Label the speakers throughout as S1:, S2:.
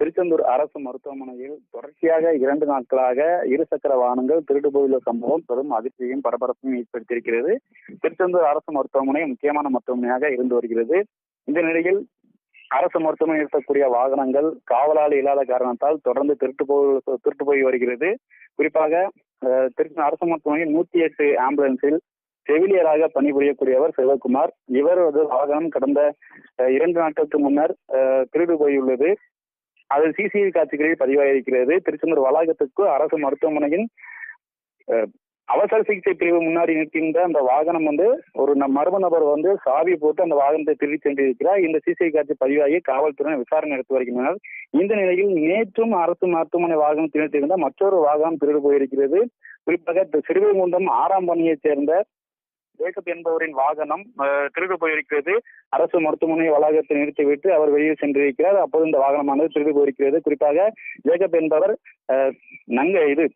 S1: திருச்செந்தூர் அரசு மருத்துவமனையில் தொடர்ச்சியாக இரண்டு நாட்களாக இருசக்கர வாகனங்கள் திருடு போயுள்ள சம்பவம் பெரும் அதிர்ச்சியையும் பரபரப்பையும் ஏற்படுத்தியிருக்கிறது. திருச்செந்தூர் அரசு மருத்துவமனை முக்கியமான மருத்துவமனையாக இருந்து வருகிறது. இந்த நிலையில் அரசு மருத்துவமனை இருக்கக்கூடிய வாகனங்கள் காவலாளி இல்லாத காரணத்தால் தொடர்ந்து திருட்டு போய் திருட்டு போய் வருகிறது. குறிப்பாக திருச்சி அரசு மருத்துவமனையில் நூத்தி எட்டு ஆம்புலன்ஸில் செவிலியராக பணிபுரியக்கூடியவர் சிவகுமார் இவரது வாகனம் கடந்த அஹ், இரண்டு நாட்களுக்கு முன்னர் அஹ், திருடு போயுள்ளது. அது சிசிடிவி காட்சிகளில் பதிவாகியிருக்கிறது திருச்செந்தூர் வளாகத்துக்கு அரசு மருத்துவமனையின் அவசர சிகிச்சை பிரிவு முன்னாடி நிற்கின்ற அந்த வாகனம் வந்து ஒரு மர்ம நபர் வந்து சாவி போட்டு அந்த வாகனத்தை திருடி சென்றிருக்கிறார். இந்த சிசிஐ காட்சி பதிவாகி காவல்துறையினர் விசாரணை நடத்தி வருகின்றனர். இந்த நிலையில் நேற்றும் அரசு மருத்துவமனை வாகனம் திருடியிருந்த மற்றொரு வாகனம் திருடு போயிருக்கிறது. குறிப்பாக தி- சிறுவைகுண்டம் ஆறாம் பணியைச் சேர்ந்த ஜேக்கப் என்பவரின் வாகனம் அஹ், திருடு போயிருக்கிறது அரசு மருத்துவமனை வளாகத்தை நிறுத்திவிட்டு அவர் வெளியே சென்றிருக்கிறார். அப்போது இந்த வாகனமானது திருடு போயிருக்கிறது குறிப்பாக ஜேக்கப் என்பவர் அஹ், நங்க இது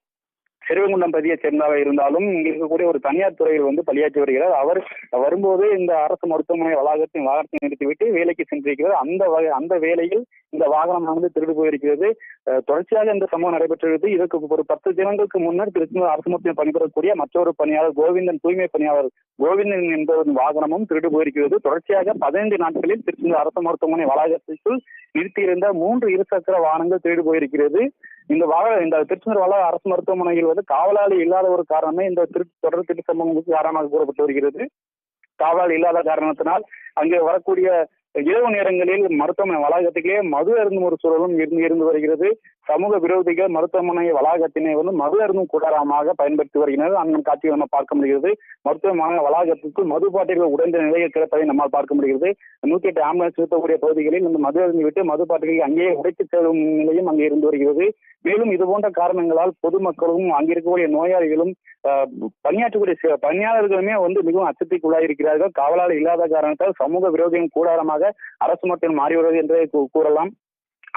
S1: சிறுவங்குண்டம் பகுதியை சேர்ந்தவர் இருந்தாலும் இங்க இருக்கக்கூடிய ஒரு தனியார் துறையில் வந்து பணியாற்றி வருகிறார். அவர் வரும்போது இந்த அரசு மருத்துவமனை வளாகத்தின் வாகனத்தை நிறுத்திவிட்டு வேலைக்கு சென்றிருக்கிறார் அந்த வகை- அந்த வேலையில் இந்த வாகனமானது திருடு போயிருக்கிறது. தொடர்ச்சியாக இந்த சம்பவம் நடைபெற்றிருக்கிறது. இதற்கு ஒரு பத்து தினங்களுக்கு முன்னர் திருச்செந்தூர் அரசு மருத்துவமனை பணிபுரக்கூடிய மற்றொரு பணியாளர் கோவிந்தன் தூய்மை பணியாளர் கோவிந்தன் என்பவரின் வாகனமும் திருடு போயிருக்கிறது. தொடர்ச்சியாக பதினைந்து நாட்களில் திருச்செந்தூர் அரசு மருத்துவமனை வளாகத்திற்குள் நிறுத்தியிருந்த மூன்று இருசக்கர வாகனங்கள் திருடு போயிருக்கிறது. இந்த வாக இந்த திருச்செந்தூர் வள அரசு மருத்துவமனையில் வந்து காவலாளி இல்லாத ஒரு காரணமே இந்த திரு தொடர் திட்டு சம்பவங்களுக்கு காரணமாக கூறப்பட்டு வருகிறது. காவலாளி இல்லாத காரணத்தினால் அங்கே வரக்கூடிய இரவு நேரங்களில் மருத்துவமனை வளாகத்துக்கே மது அருந்தும் ஒரு சூழலும் இருந்து இருந்து வருகிறது. சமூக விரோதிகள் மருத்துவமனை வளாகத்தினை வந்து மது அருந்தும் கூடாரமாக பயன்படுத்தி வருகின்றனர். அந்த காட்சியை நம்ம பார்க்க முடிகிறது. மருத்துவமனை வளாகத்திற்கு மது பாட்டிகள் உடைந்த நிலையில் கிடப்பதை நம்மால் பார்க்க முடிகிறது. நூத்தி எட்டு ஆம்புலன்ஸ் நிறுத்தக்கூடிய பகுதிகளில் இந்த மது அருந்து விட்டு மது பாட்டிகளை அங்கேயே உடைத்து செல்லும் நிலையும் அங்கே இருந்து வருகிறது. மேலும் இது போன்ற காரணங்களால் பொதுமக்களும் அங்கிருக்கக்கூடிய நோயாளிகளும் பணியாற்றக்கூடிய பணியாளர்களுமே வந்து மிகவும் அச்சத்திற்குள்ளாயிருக்கிறார்கள். காவலாளர் இல்லாத காரணத்தால் சமூக விரோதியின் கூடாரமாக அரசு மட்டும் மாறி வருவது என்றே கூறலாம்.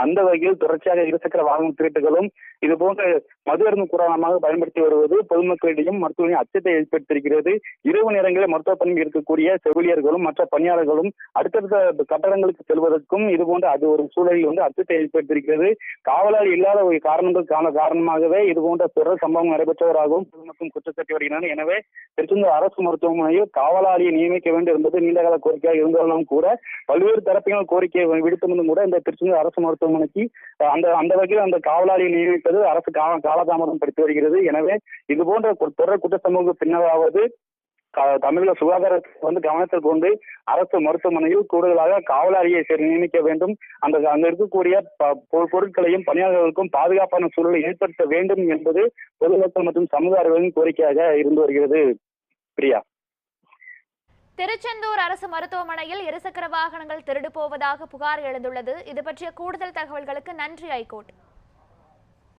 S1: அந்த வகையில் தொடர்ச்சியாக இருசக்கர வாகன திருட்டுகளும் இது போன்ற மது அருந்தும் கூடாரமாக பயன்படுத்தி வருவது பொதுமக்களிடையும் மருத்துவமனை அச்சத்தை ஏற்படுத்தியிருக்கிறது. இரவு நேரங்களில் மருத்துவ பணியில் இருக்கக்கூடிய செவிலியர்களும் மற்ற பணியாளர்களும் அடுத்தடுத்த கட்டடங்களுக்கு செல்வதற்கும் இது போன்ற அது ஒரு சூழலில் வந்து அச்சத்தை ஏற்படுத்தியிருக்கிறது. காவலாளி இல்லாத ஒரு காரணங்கள் காண காரணமாகவே இது போன்ற தொடர் சம்பவம் நடைபெற்றவராகவும் பொதுமக்கள் குற்றச்சாட்டி வருகின்றனர். எனவே திருச்செந்தூர் அரசு மருத்துவமனையில் காவலாளியை நியமிக்க வேண்டும் என்பது நீண்டகால கோரிக்கையாக இருந்தாலும் கூட பல்வேறு தரப்பினர் கோரிக்கையை விடுத்திருந்தும் கூட இந்த திருச்செந்தூர் அரசு மருத்துவமனைக்கு அந்த அந்த வகையில் அந்த காவலாளியை நியமிப்பது அரசு கால காலதாமதம் படுத்தி வருகிறது. எனவே இது போன்ற தொடர் குற்ற சமூக பின்னராவது தமிழக சுகாதாரத்தை வந்து கவனத்தில் கொண்டு அரசு மருத்துவமனையில் கூடுதலாக காவலாளியை சரி நியமிக்க வேண்டும். அந்த அங்க இருக்கக்கூடிய பொருட்களையும் பணியாளர்களுக்கும் பாதுகாப்பான சூழலை ஏற்படுத்த வேண்டும் என்பது பொதுமக்கள் மற்றும் சமுதாயங்களின் கோரிக்கையாக இருந்து வருகிறது. பிரியா?
S2: திருச்செந்தூர் அரசு மருத்துவமனையில் இருசக்கர வாகனங்கள் திருடு போவதாக புகார் எழுந்துள்ளது. இது பற்றிய கூடுதல் தகவல்களுக்கு நன்றி ஐகோர்ட்.